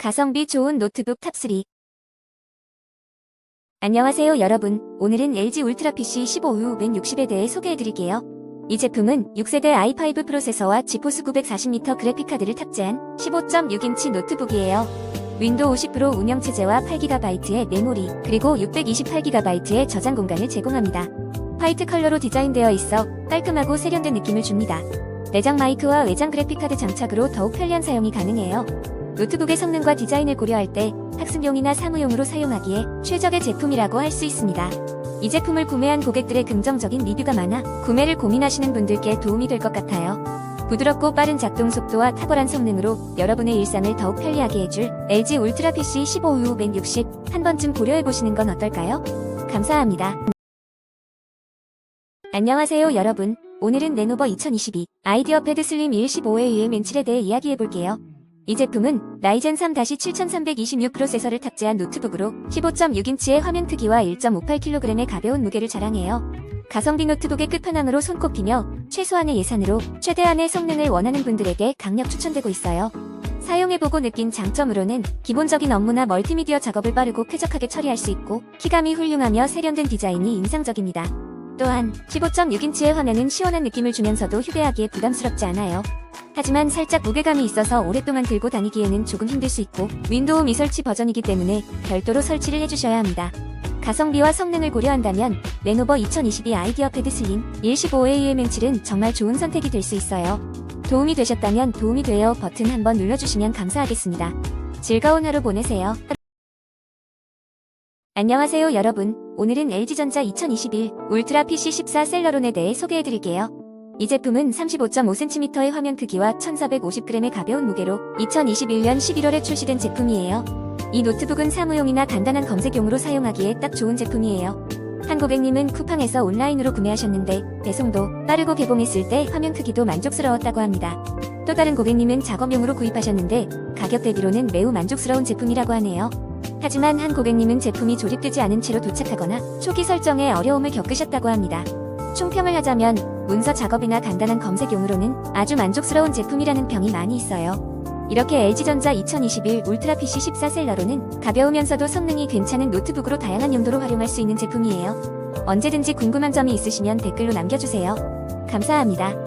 가성비 좋은 노트북 탑3 안녕하세요 여러분. 오늘은 LG 울트라 PC 15U 160에 대해 소개해드릴게요. 이 제품은 6세대 i5 프로세서와 지포스 940m 그래픽카드를 탑재한 15.6인치 노트북이에요. 윈도우 50 프로 운영체제와 8GB의 메모리 그리고 628GB의 저장 공간을 제공합니다. 화이트 컬러로 디자인되어 있어 깔끔하고 세련된 느낌을 줍니다. 내장 마이크와 외장 그래픽카드 장착으로 더욱 편리한 사용이 가능해요 노트북의 성능과 디자인을 고려할 때 학습용이나 사무용으로 사용하기에 최적의 제품이라고 할 수 있습니다. 이 제품을 구매한 고객들의 긍정적인 리뷰가 많아 구매를 고민하시는 분들께 도움이 될 것 같아요. 부드럽고 빠른 작동 속도와 탁월한 성능으로 여러분의 일상을 더욱 편리하게 해줄 LG 울트라 PC 15U 160 한 번쯤 고려해보시는 건 어떨까요? 감사합니다. 안녕하세요 여러분. 오늘은 레노버 2022 아이디어 패드 슬림 115의 UM7에 대해 이야기해볼게요. 이 제품은 라이젠 3-7326 프로세서를 탑재한 노트북으로 15.6인치의 화면 크기와 1.58kg의 가벼운 무게를 자랑해요. 가성비 노트북의 끝판왕으로 손꼽히며 최소한의 예산으로 최대한의 성능을 원하는 분들에게 강력 추천되고 있어요. 사용해보고 느낀 장점으로는 기본적인 업무나 멀티미디어 작업을 빠르고 쾌적하게 처리할 수 있고 키감이 훌륭하며 세련된 디자인이 인상적입니다. 또한 15.6인치의 화면은 시원한 느낌을 주면서도 휴대하기에 부담스럽지 않아요. 하지만 살짝 무게감이 있어서 오랫동안 들고 다니기에는 조금 힘들 수 있고 윈도우 미설치 버전이기 때문에 별도로 설치를 해주셔야 합니다. 가성비와 성능을 고려한다면 레노버 2022 아이디어 패드 슬림 115AEM7은 정말 좋은 선택이 될 수 있어요. 도움이 되셨다면 도움이 되어 버튼 한번 눌러주시면 감사하겠습니다. 즐거운 하루 보내세요. 안녕하세요 여러분. 오늘은 LG전자 2021 울트라 PC 14 셀러론에 대해 소개해드릴게요. 이 제품은 35.5cm의 화면 크기와 1450g의 가벼운 무게로 2021년 11월에 출시된 제품이에요. 이 노트북은 사무용이나 간단한 검색용으로 사용하기에 딱 좋은 제품이에요. 한 고객님은 쿠팡에서 온라인으로 구매하셨는데 배송도 빠르고 개봉했을 때 화면 크기도 만족스러웠다고 합니다. 또 다른 고객님은 작업용으로 구입하셨는데 가격 대비로는 매우 만족스러운 제품이라고 하네요. 하지만 한 고객님은 제품이 조립되지 않은 채로 도착하거나 초기 설정에 어려움을 겪으셨다고 합니다. 총평을 하자면 문서 작업이나 간단한 검색용으로는 아주 만족스러운 제품이라는 평이 많이 있어요. 이렇게 LG전자 2021 울트라 PC 14셀러로는 가벼우면서도 성능이 괜찮은 노트북으로 다양한 용도로 활용할 수 있는 제품이에요. 언제든지 궁금한 점이 있으시면 댓글로 남겨주세요. 감사합니다.